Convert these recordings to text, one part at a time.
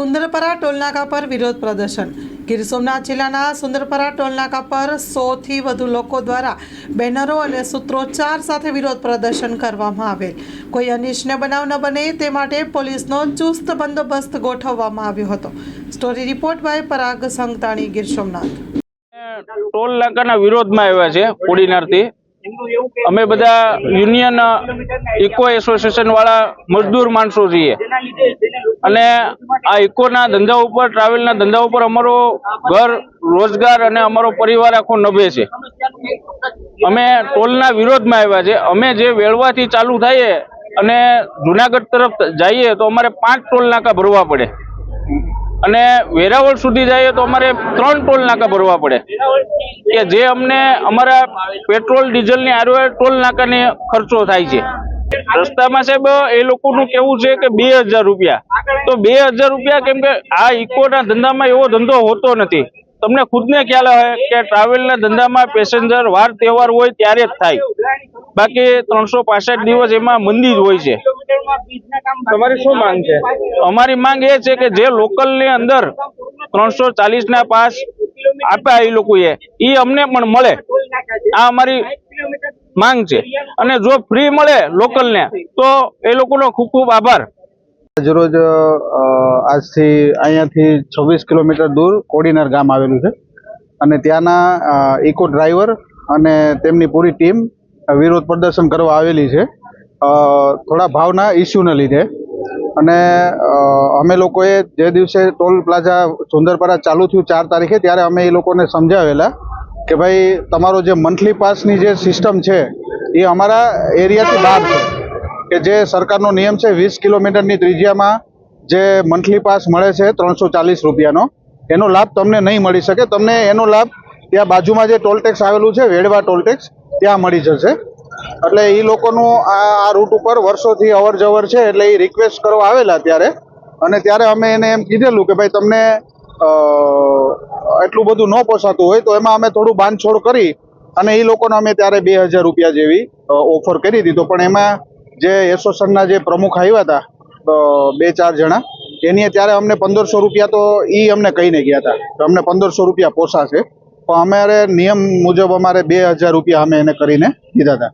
સુંદરપરા ટોલનાકા પર વિરોધ પ્રદર્શન. ગીર સોમનાથ જિલ્લાના સુંદરપરા ટોલનાકા પર સોથી વધુ લોકો દ્વારા બેનરો અને સૂત્રોચ્ચાર સાથે વિરોધ પ્રદર્શન કરવામાં આવેલ. કોઈ અનિષ્ટ બનાવ ન બને તે માટે પોલીસનો ચુસ્ત બંદોબસ્ત ગોઠવવામાં આવ્યો હતો. Story report by Parag Sangtani Gir Somnath. Toll વિરોધમાં આવ્યા છે કોડીનારથી અમે બધા યુનિયન ઇકો એસોસિએશન વાળા મજદૂર માણસો છીએ. અને આ ઇકોના ધંધા ઉપર ટ્રાવેલના ધંધા ઉપર અમારો ઘર રોજગાર અને અમારો પરિવાર આખો નભે છે. અમે ટોલના વિરોધમાં આવ્યા છે. અમે જે વેળવાથી ચાલુ થઈએ અને જુનાગઢ તરફ જઈએ તો અમારે પાંચ ટોલ નાકા ભરવા પડે. અને વેરાવળ સુધી જઈએ તો અમારે ત્રણ ટોલ નાકા ભરવા પડે. કે જે અમને અમારા પેટ્રોલ, ડીઝલની આરવે ટોલ નાકાની ખર્ચો થાય છે. રસ્તામાં સાહેબ, એ લોકોનું કેવું છે કે બે હજાર રૂપિયા. તો બે હજાર રૂપિયા કેમ કે આ ઇકોના ધંધામાં એવો ધંધો હોતો નથી. તમને ખુદને ખ્યાલ હોય કે ટ્રાવેલના ધંધામાં પેસેન્જર વાર, તહેવાર હોય ત્યારે જ થાય. બાકી ત્રણસો દિવસ એમાં મંદી જ હોય છે. તમારી શું માંગ છે? અમારી માંગ એ છે કે જે લોકલની અંદર ત્રણસો ચાલીસ ના પાસ આપ્યા એ લોકોએ એ અમને પણ મળે. આ અમારી માંગ છે. અને જો ફ્રી મળે લોકલ ને તો એ લોકોનો ખૂબ ખૂબ આભાર. આજરોજ આજથી અહીંયાથી છવ્વીસ કિલોમીટર દૂર કોડીનાર ગામ આવેલું છે. અને ત્યાંના ઇકો ડ્રાઈવર અને તેમની પૂરી ટીમ વિરોધ પ્રદર્શન કરવા આવેલી છે. થોડા ભાવના ઇસ્યુને લીધે. અને અમે લોકોએ જે દિવસે ટોલ પ્લાઝા સુંદરપરા ચાલુ થયું ચાર તારીખે, ત્યારે અમે એ લોકોને સમજાવેલા કે ભાઈ, તમારો જે મંથલી પાસની જે સિસ્ટમ છે, એ અમારા એરિયાથી બહાર છે. કે જે સરકારનો નિયમ છે, વીસ કિલોમીટરની ત્રિજ્યામાં જે મંથલી પાસ મળે છે, ત્રણસો ચાલીસ રૂપિયાનો, એનો લાભ તમને નહીં મળી શકે. તમને એનો લાભ ત્યાં બાજુમાં જે ટોલ ટેક્સ આવેલું છે, વેડવા ટોલ ટેક્સ ત્યાં મળી જશે. એટલે એ લોકોનું આ આ રૂટ ઉપર વર્ષોથી અવર જવર છે, એટલે એ રિક્વેસ્ટ કરવા આવેલા ત્યારે. અને ત્યારે અમે એને એમ કીધેલું કે ભાઈ તમને એટલું બધું ન પોસાતું હોય, તો એમાં અમે થોડું બાંધછોડ કરી અને એ લોકોને અમે ત્યારે બે હજાર રૂપિયા જેવી ઓફર કરી દીધો. પણ એમાં જે એસોસિએશનના જે પ્રમુખ આવ્યા હતા બે ચાર જણા, એની ત્યારે અમને પંદરસો રૂપિયા તો એ અમને કહીને ગયા હતા અમને પંદરસો રૂપિયા પોસાશે. પણ અમારે નિયમ મુજબ અમારે બે હજાર રૂપિયા અમે એને કરીને દીધા હતા.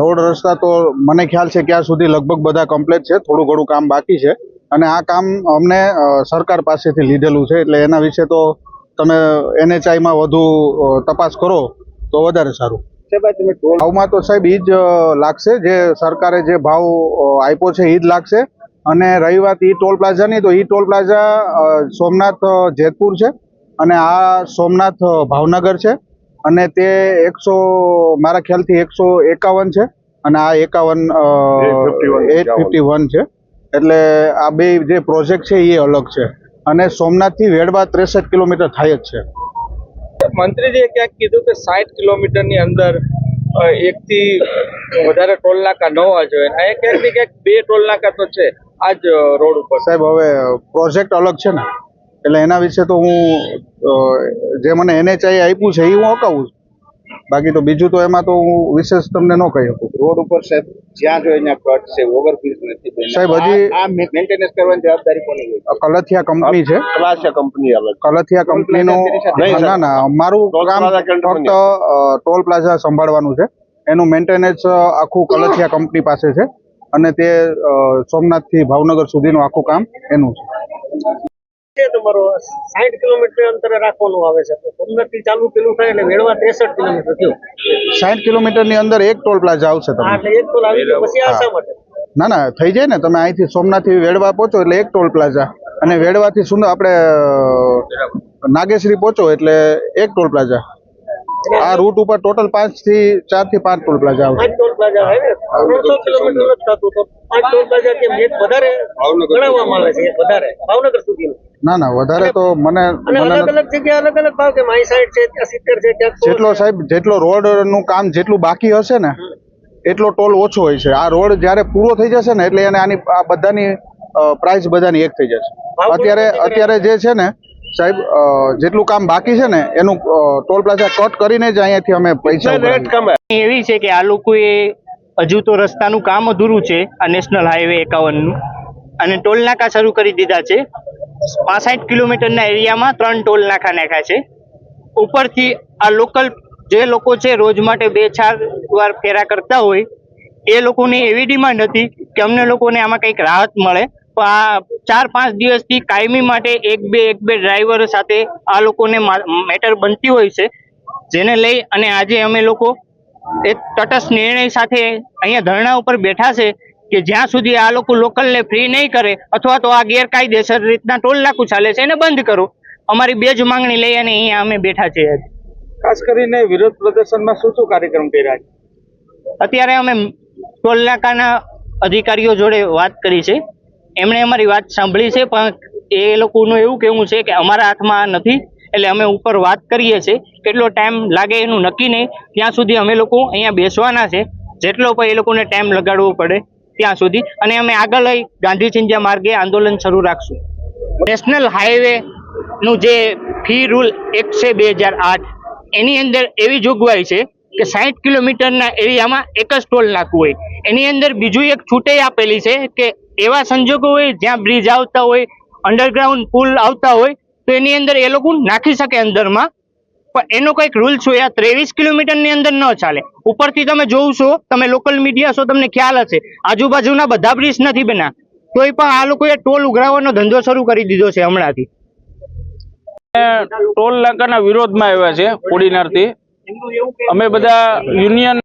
રોડ રસ્તા તો મને ખ્યાલ છે ક્યાં સુધી લગભગ બધા કમ્પ્લીટ છે થોડું ઘણું કામ બાકી છે. અને આ કામ અમને સરકાર પાસેથી લીધેલું છે એટલે એના વિશે તો તમે એનએચઆઈમાં વધુ તપાસ કરો તો વધારે સારું. ભાવમાં તો સાહેબ એ જ લાગશે જે સરકારે જે ભાવ આપ્યો છે એ જ લાગશે. અને રહી વાત ઈ ટોલ પ્લાઝાની તો ઈ ટોલ પ્લાઝા સોમનાથ જેતપુર છે. અને આ સોમનાથ ભાવનગર છે. અને તે એકસો મારા ખ્યાલથી એકસો એકાવન છે. અને આ એકાવન એટ ફિફ્ટી વન છે. એટલે આ બે જે પ્રોજેક્ટ છે એ અલગ છે. અને સોમનાથથી વેડવા ત્રેસઠ કિલોમીટર થાય જ છે. મંત્રીજીએ ક્યાંક કીધું કે સાઠ કિલોમીટરની અંદર એકથી વધારે ટોલ નાકા ન હોવા જોઈએ. આ ક્યાંક ક્યાંક બે ટોલ નાકા તો છે. આ જ રોડ ઉપર. સાહેબ હવે પ્રોજેક્ટ અલગ છે ને? એટલે એના વિશે તો હું જે મને એનએચઆઈ આપ્યું છે એ હું અકાવું છું. બાકી તો બીજું તો એમાં તો હું વિશેષ તમને ન કહી શકું. રોડ ઉપર સાહેબ જ્યાં જોઈએ ત્યાં કટ છે ઓવરબ્રિજ નથી સાહેબ, હજી- આ મેન્ટેનન્સ કરવાની જવાબદારી કોની હોય? કલથિયા કંપની છે. ક્લાસ કંપની અલગ કલથિયા કંપનીનું ના ના મારું કામ ફક્ત ટોલ પ્લાઝા સંભાળવાનું છે. એનું મેન્ટેનન્સ આખું કલથિયા કંપની પાસે છે. અને તે સોમનાથથી ભાવનગર સુધીનું આખું કામ એનું છે. તમારો સાઠ કિલોમીટર અંતરે રાખવાનું આવે છે. પંદરથી ચાલુ પેલું થાય એટલે વેળવા ત્રેસઠ કિલોમીટર થયું. સાઠ કિલોમીટરની અંદર એક ટોલ પ્લાઝા આવશે હા એટલે એક ટોલ આવી ગયો પછી આ શા માટે? ના ના થઈ જાય ને તમે અહીંથી સોમનાથથી વેડવા પહોંચો એટલે એક ટોલ પ્લાઝા. અને વેડવાથી સુંદર આપણે નાગેશ્રી પહોંચો એટલે એક ટોલ પ્લાઝા. આ રૂટ ઉપર ટોટલ પાંચથી ચારથી પાંચ ટોલ પ્લાઝા આવે ટોલ પ્લાઝા ત્રણસો કિલોમીટર જ થતું તો પાંચ ટોલ પ્લાઝા કેમ એક વધારે ગણાવવામાં આવે છે એક વધારે. ભાવનગર સુધીનું. ના ના વધારે તો મને અલગ અલગ જગ્યાએ અલગ અલગ ભાવ કે માઈ સાઈડ છે ત્યાં સિત્તેર છે ત્યાં જેટલો સાહેબ જેટલો રોડનું કામ જેટલું બાકી હશે ને એટલો ટોલ ઓછો હોય છે. આ રોડ જ્યારે પૂરો થઈ જશે ને એટલે એને આની આ બધાની પ્રાઇસ બધાની એક થઈ જશે. અત્યારે અત્યારે જે છે ને સાહેબ જેટલું કામ બાકી છે ને એનું ટોલ પ્લાઝા કટ કરીને જ અહીંયાથી અમે પૈસા. એવી છે કે આ લોકોએ હજુ તો રસ્તાનું કામ અધૂરું છે આ નેશનલ હાઈવે એકાવનનું. અને ટોલ નાકા શરૂ કરી દીધા છે. પાસઠ કિલોમીટરના એરિયામાં ત્રણ ટોલ નાકા નાખ્યા છે. ઉપરથી આ લોકલ જે લોકો છે રોજ માટે બે ચાર વાર ફેરા કરતા હોય, એ લોકોની એવી ડિમાન્ડ હતી કે અમને લોકોને આમાં કંઈક રાહત મળે. તો આ ચાર પાંચ દિવસથી કાયમી માટે એક બે એક બે ડ્રાઈવર સાથે આ લોકોને મેટર બનતી હોય છે, જેને લઈ અને આજે અમે લોકો એક તટસ્થ નિર્ણય સાથે અહીંયા ધરણા ઉપર બેઠા છે કે જ્યાં સુધી આ લોકો લોકલને ફ્રી નહીં કરે અથવા તો આ ગેરકાયદેસર રીતના ટોલ નાકું ચાલે છે એને બંધ કરો. અમારી બે જ માંગણી લઈ અને અહીંયા અમે બેઠા છીએ ખાસ કરીને વિરોધ પ્રદર્શનમાં શું શું કાર્યક્રમ કર્યા છે? અત્યારે અમે ટોલ નાકાના અધિકારીઓ જોડે વાત કરી છે. એમણે અમારી વાત સાંભળી છે પણ એ લોકોનું એવું કહેવું છે કે અમારા હાથમાં નથી. એટલે અમે ઉપર વાત કરીએ છીએ. કેટલો ટાઈમ લાગે એનું નક્કી નહીં. ત્યાં સુધી અમે લોકો અહીંયા બેસવાના છે. જેટલો પણ એ લોકોને ટાઈમ લગાડવો પડે ત્યાં સુધી અને અમે આગળ લઈ ગાંધી ચિંધ્યા માર્ગે આંદોલન શરૂ રાખશું. નેશનલ હાઈવે નું જે ફી રૂલ એકસે બે હજાર આઠ, એની અંદર એવી જોગવાઈ છે કે સાઠ કિલોમીટરના એરિયામાં એક જ ટોલ નાખવું હોય. એની અંદર બીજું એક છૂટઈ આપેલી છે કે એવા સંજોગો હોય જ્યાં બ્રિજ આવતા હોય અંડરગ્રાઉન્ડ પુલ આવતા હોય, તો એની અંદર એ લોકો નાખી શકે અંદરમાં પણ એનો કંઈક રૂલ છો યાર ત્રેવીસ કિલોમીટરની અંદર ન ચાલે. ઉપરથી તમે જોવ છો તમે લોકલ મીડિયા છો, તમને ખ્યાલ હશે. આજુબાજુના બધા બ્રિજ નથી બના તોય પણ આ લોકોએ ટોલ ઉઘરાવવાનો ધંધો શરૂ કરી દીધો છે હમણાંથી. ટોલ નાકાના વિરોધમાં આવ્યા છે કોડીનારથી અમે બધા યુનિયન